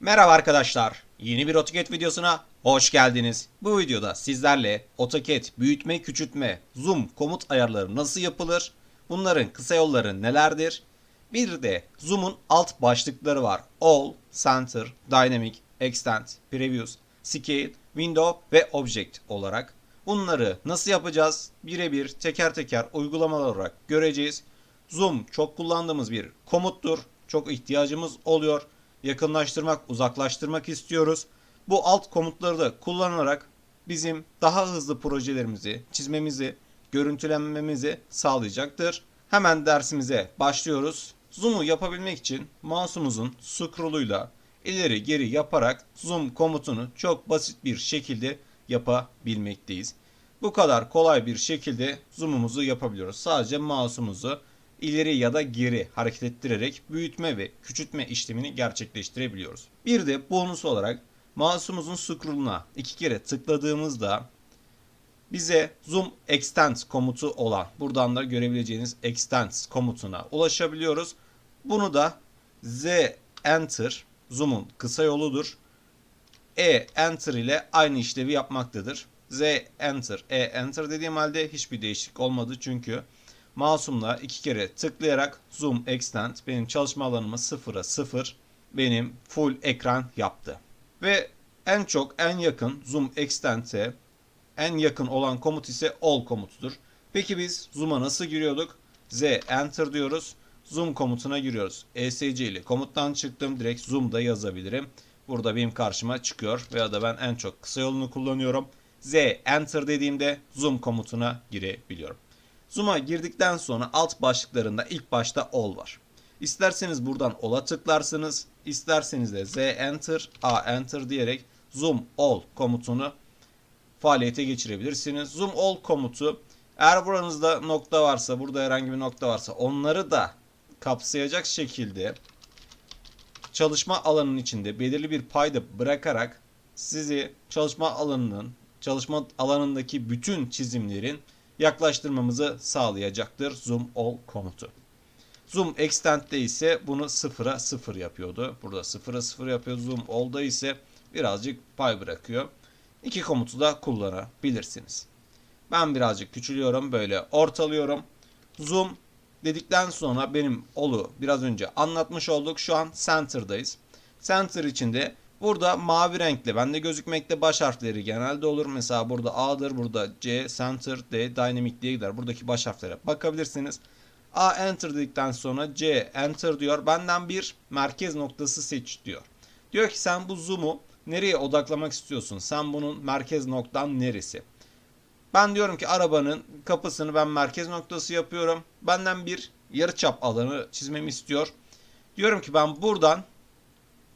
Merhaba arkadaşlar. Yeni bir AutoCAD videosuna hoş geldiniz. Bu videoda sizlerle AutoCAD büyütme, küçültme, zoom komut ayarları nasıl yapılır? Bunların kısa yolları nelerdir? Bir de zoom'un alt başlıkları var. All, Center, Dynamic, Extend, Previews, Scale, Window ve Object olarak. Bunları nasıl yapacağız? Birebir teker teker uygulamalar olarak göreceğiz. Zoom çok kullandığımız bir komuttur. Çok ihtiyacımız oluyor. Yakınlaştırmak, uzaklaştırmak istiyoruz. Bu alt komutları da kullanarak bizim daha hızlı projelerimizi çizmemizi, görüntülenmemizi sağlayacaktır. Hemen dersimize başlıyoruz. Zoom'u yapabilmek için mouse'umuzun scroll'uyla ileri geri yaparak zoom komutunu çok basit bir şekilde yapabilmekteyiz. Bu kadar kolay bir şekilde zoom'umuzu yapabiliyoruz. Sadece mouse'umuzu ileri ya da geri hareket ettirerek büyütme ve küçültme işlemini gerçekleştirebiliyoruz. Bir de bonus olarak mouse'umuzun scroll'una iki kere tıkladığımızda bize zoom extend komutu olan buradan da görebileceğiniz extend komutuna ulaşabiliyoruz. Bunu da Z enter zoom'un kısa yoludur. E enter ile aynı işlevi yapmaktadır. Z enter, E enter dediğim halde hiçbir değişiklik olmadı çünkü mouse'umla iki kere tıklayarak zoom extend benim çalışma alanımı sıfıra sıfır benim full ekran yaptı. Ve en çok en yakın zoom extend'e en yakın olan komut ise all komutudur. Peki biz zoom'a nasıl giriyorduk? Z enter diyoruz. Zoom komutuna giriyoruz. ESC ile komuttan çıktım. Direkt zoom'da yazabilirim. Burada benim karşıma çıkıyor. Veya da ben en çok kısa yolunu kullanıyorum. Z enter dediğimde zoom komutuna girebiliyorum. Zoom'a girdikten sonra alt başlıklarında ilk başta all var. İsterseniz buradan all'a tıklarsınız. İsterseniz de Z enter, A enter diyerek zoom all komutunu faaliyete geçirebilirsiniz. Zoom all komutu eğer buranızda nokta varsa, burada herhangi bir nokta varsa onları da kapsayacak şekilde çalışma alanının içinde belirli bir payda bırakarak sizi çalışma alanının, çalışma alanındaki bütün çizimlerin yaklaştırmamızı sağlayacaktır Zoom All komutu. Zoom Extend'de ise bunu sıfıra sıfır yapıyordu. Burada sıfıra sıfır yapıyor. Zoom All'da ise birazcık pay bırakıyor. İki komutu da kullanabilirsiniz. Ben birazcık küçülüyorum. Böyle ortalıyorum. Zoom dedikten sonra benim olu biraz önce anlatmış olduk. Şu an center'dayız. Center içinde burada mavi renkle bende gözükmekte baş harfleri genelde olur. Mesela burada A'dır, burada C, Center, D, Dynamic diye gider. Buradaki baş harflere bakabilirsiniz. A enter dedikten sonra C enter diyor. Benden bir merkez noktası seç diyor. Diyor ki sen bu zoom'u nereye odaklamak istiyorsun? Sen bunun merkez noktan neresi? Ben diyorum ki arabanın kapısını ben merkez noktası yapıyorum. Benden bir yarıçap alanı çizmemi istiyor. Diyorum ki ben buradan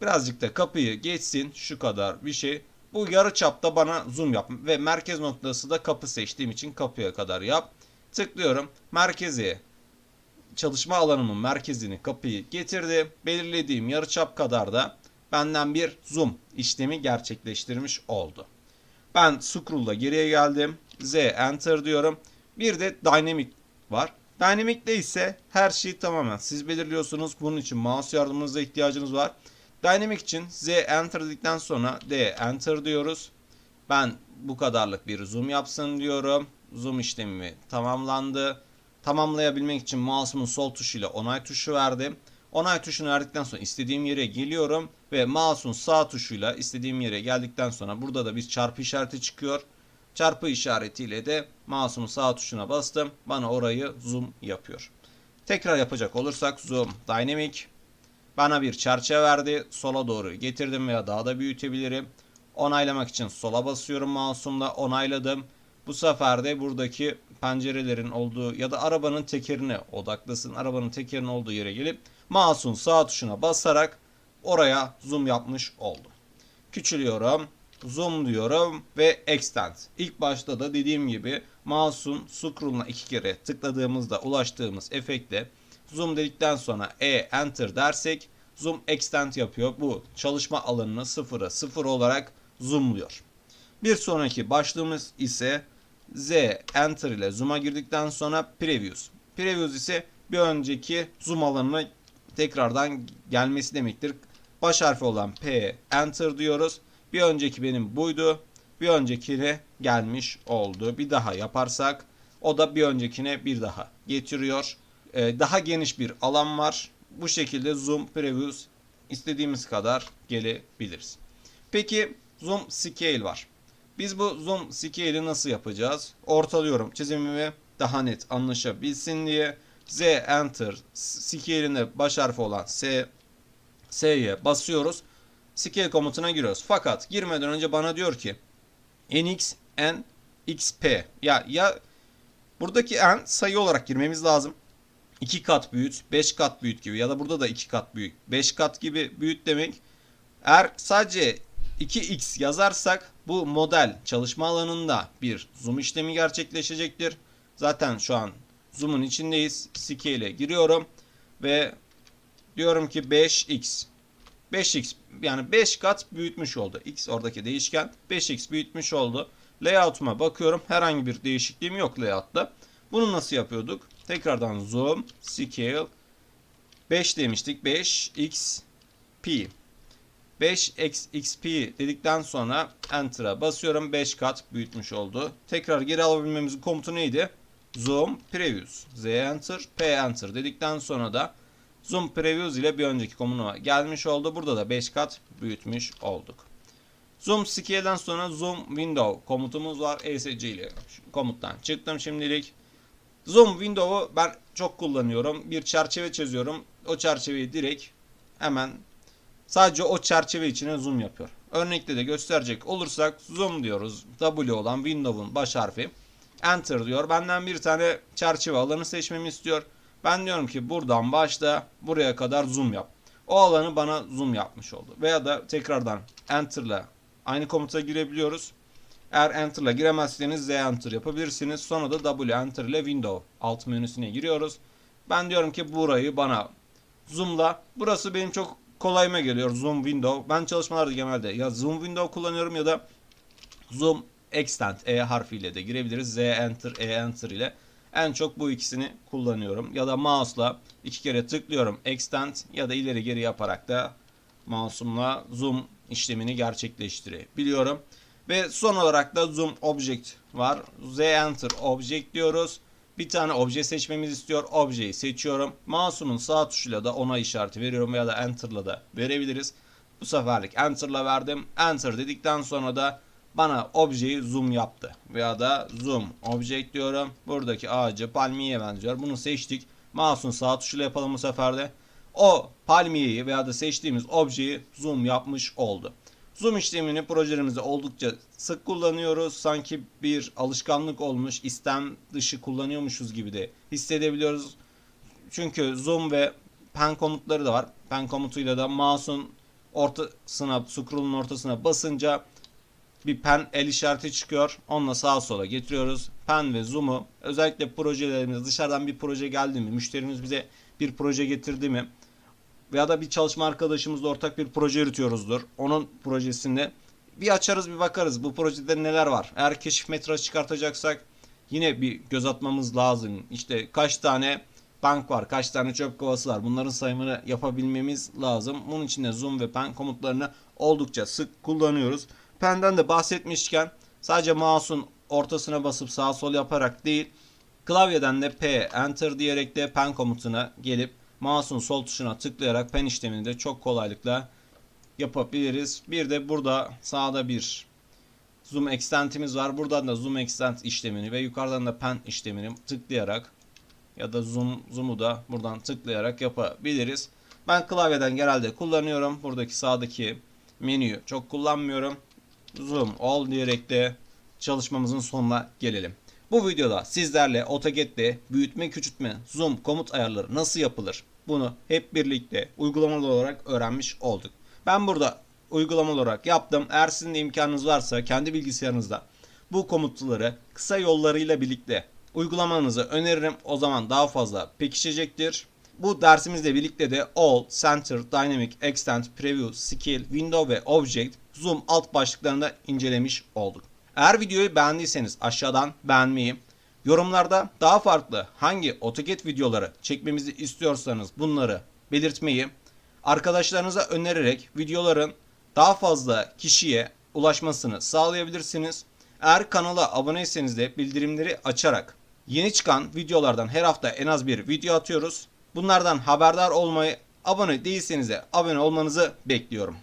birazcık da kapıyı geçsin şu kadar bir şey. Bu yarıçapta bana zoom yap ve merkez noktası da kapı seçtiğim için kapıya kadar yap. Tıklıyorum. Merkezi çalışma alanımın merkezini kapıyı getirdi. Belirlediğim yarıçap kadar da benden bir zoom işlemi gerçekleştirmiş oldu. Ben scroll'da geriye geldim. Z enter diyorum. Bir de dynamic var. Dynamic'te ise her şeyi tamamen siz belirliyorsunuz. Bunun için mouse yardımınıza ihtiyacınız var. Dynamic için Z enter dedikten sonra D enter diyoruz. Ben bu kadarlık bir zoom yapsın diyorum. Zoom işlemi tamamlandı. Tamamlayabilmek için mouse'umun sol tuşuyla onay tuşu verdim. Onay tuşunu verdikten sonra istediğim yere geliyorum ve mouse'un sağ tuşuyla istediğim yere geldikten sonra burada da bir çarpı işareti çıkıyor. Çarpı işaretiyle de mouse'umun sağ tuşuna bastım. Bana orayı zoom yapıyor. Tekrar yapacak olursak zoom dynamic bana bir çerçeve verdi. Sola doğru getirdim veya daha da büyütebilirim. Onaylamak için sola basıyorum mouse'umla onayladım. Bu sefer de buradaki pencerelerin olduğu ya da arabanın tekerine odaklasın. Arabanın tekerinin olduğu yere gelip mouse'un sağ tuşuna basarak oraya zoom yapmış oldum. Küçülüyorum, zoom diyorum ve extend. İlk başta da dediğim gibi mouse'un scroll'una iki kere tıkladığımızda ulaştığımız efekte zoom dedikten sonra E enter dersek zoom extend yapıyor. Bu çalışma alanını sıfıra sıfır olarak zoomluyor. Bir sonraki başlığımız ise Z enter ile zoom'a girdikten sonra previews. Previews ise bir önceki zoom alanına tekrardan gelmesi demektir. baş harfi olan P enter diyoruz. Bir önceki benim buydu. Bir öncekine gelmiş oldu. Bir daha yaparsak o da bir öncekine bir daha getiriyor. Ee, daha geniş bir alan var. Bu şekilde zoom previews istediğimiz kadar gelebiliriz. Peki zoom scale var. Biz bu zoom scale'i nasıl yapacağız? Ortalıyorum çizimimi daha net anlaşabilsin diye Z enter scale'ine baş harfi olan S S'ye basıyoruz. Scale komutuna giriyoruz. Fakat girmeden önce bana diyor ki nx n xp ya ya buradaki n sayı olarak girmemiz lazım. 2 kat büyüt, 5 kat büyüt gibi ya da burada da 2 kat büyük, 5 kat gibi büyüt demek. Eğer sadece 2x yazarsak bu model çalışma alanında bir zoom işlemi gerçekleşecektir. Zaten şu an zoom'un içindeyiz. Scale'e giriyorum ve diyorum ki 5x 5x yani 5 kat büyütmüş oldu. X oradaki değişken 5x büyütmüş oldu. Layout'uma bakıyorum. Herhangi bir değişikliğim yok layout'ta. Bunu nasıl yapıyorduk? Tekrardan zoom, scale 5 demiştik. 5x p 5x xp dedikten sonra enter'a basıyorum. 5 kat büyütmüş oldu. Tekrar geri alabilmemizin komutu neydi? Zoom previews. Z enter, P enter dedikten sonra da Zoom Previews ile bir önceki komuna gelmiş oldu. Burada da 5 kat büyütmüş olduk. Zoom Scale'den sonra Zoom Window komutumuz var. ESC ile komuttan çıktım şimdilik. Zoom Window'u ben çok kullanıyorum. Bir çerçeve çiziyorum. O çerçeveyi direkt hemen sadece o çerçeve içine zoom yapıyor. Örnekte de gösterecek olursak zoom diyoruz. W olan Windows'un baş harfi. Enter diyor. Benden bir tane çerçeve alanı seçmemi istiyor. Ben diyorum ki buradan başla buraya kadar zoom yap. O alanı bana zoom yapmış oldu. Veya da tekrardan enter ile aynı komuta girebiliyoruz. Eğer enter ile giremezseniz z enter yapabilirsiniz. Sonra da w enter ile window alt menüsüne giriyoruz. Ben diyorum ki burayı bana zoomla. Burası benim çok kolayıma geliyor zoom window. Ben çalışmalarda genelde ya zoom window kullanıyorum ya da zoom extend e harfiyle de girebiliriz. Z enter e enter ile en çok bu ikisini kullanıyorum. Ya da mouse'la iki kere tıklıyorum. Extend ya da ileri geri yaparak da mouse'umla zoom işlemini gerçekleştirebiliyorum. Ve son olarak da zoom object var. Z enter object diyoruz. Bir tane obje seçmemizi istiyor. Objeyi seçiyorum. Mouse'umun sağ tuşuyla da ona işareti veriyorum ya da enter'la da verebiliriz. Bu seferlik enter'la verdim. Enter dedikten sonra da bana objeyi zoom yaptı. Veya da zoom object diyorum. Buradaki ağacı palmiyeye benziyor. Bunu seçtik. Mouse'un sağ tuşuyla yapalım bu sefer de. O palmiyeyi veya da seçtiğimiz objeyi zoom yapmış oldu. Zoom işlemini projelerimizde oldukça sık kullanıyoruz. Sanki bir alışkanlık olmuş, istem dışı kullanıyormuşuz gibi de hissedebiliyoruz. Çünkü zoom ve pen komutları da var. Pen komutuyla da mouse'un ortasına, scroll'un ortasına basınca bir pen el işareti çıkıyor. Onunla sağa sola getiriyoruz. Pen ve zoom'u özellikle projelerimiz dışarıdan bir proje geldi mi, müşterimiz bize bir proje getirdi mi veya da bir çalışma arkadaşımızla ortak bir proje yürütüyoruzdur. Onun projesinde bir açarız bir bakarız bu projede neler var. Eğer keşif metraj çıkartacaksak yine bir göz atmamız lazım. İşte kaç tane bank var, kaç tane çöp kovası var. Bunların sayımını yapabilmemiz lazım. Bunun için de zoom ve pen komutlarını oldukça sık kullanıyoruz. Pen'den de bahsetmişken sadece mouse'un ortasına basıp sağ sol yaparak değil klavyeden de P enter diyerek de pen komutuna gelip mouse'un sol tuşuna tıklayarak pen işlemini de çok kolaylıkla yapabiliriz. Bir de burada sağda bir zoom extent'imiz var. Buradan da zoom extent işlemini ve yukarıdan da pen işlemini tıklayarak ya da zoom zoom'u da buradan tıklayarak yapabiliriz. Ben klavyeden genelde kullanıyorum. Buradaki sağdaki menüyü çok kullanmıyorum. Zoom all diyerek de çalışmamızın sonuna gelelim. Bu videoda sizlerle AutoCAD'de büyütme, küçültme, zoom komut ayarları nasıl yapılır? Bunu hep birlikte uygulamalı olarak öğrenmiş olduk. Ben burada uygulamalı olarak yaptım. Eğer sizin de imkanınız varsa kendi bilgisayarınızda bu komutları kısa yollarıyla birlikte uygulamanızı öneririm. O zaman daha fazla pekişecektir. Bu dersimizle birlikte de All, Center, Dynamic, Extend, Preview, Scale, Window ve Object, Zoom alt başlıklarını da incelemiş olduk. Eğer videoyu beğendiyseniz aşağıdan beğenmeyi, yorumlarda daha farklı hangi AutoCAD videoları çekmemizi istiyorsanız bunları belirtmeyi, arkadaşlarınıza önererek videoların daha fazla kişiye ulaşmasını sağlayabilirsiniz. Eğer kanala aboneyseniz de bildirimleri açarak yeni çıkan videolardan her hafta en az bir video atıyoruz. Bunlardan haberdar olmayı, abone değilseniz de abone olmanızı bekliyorum.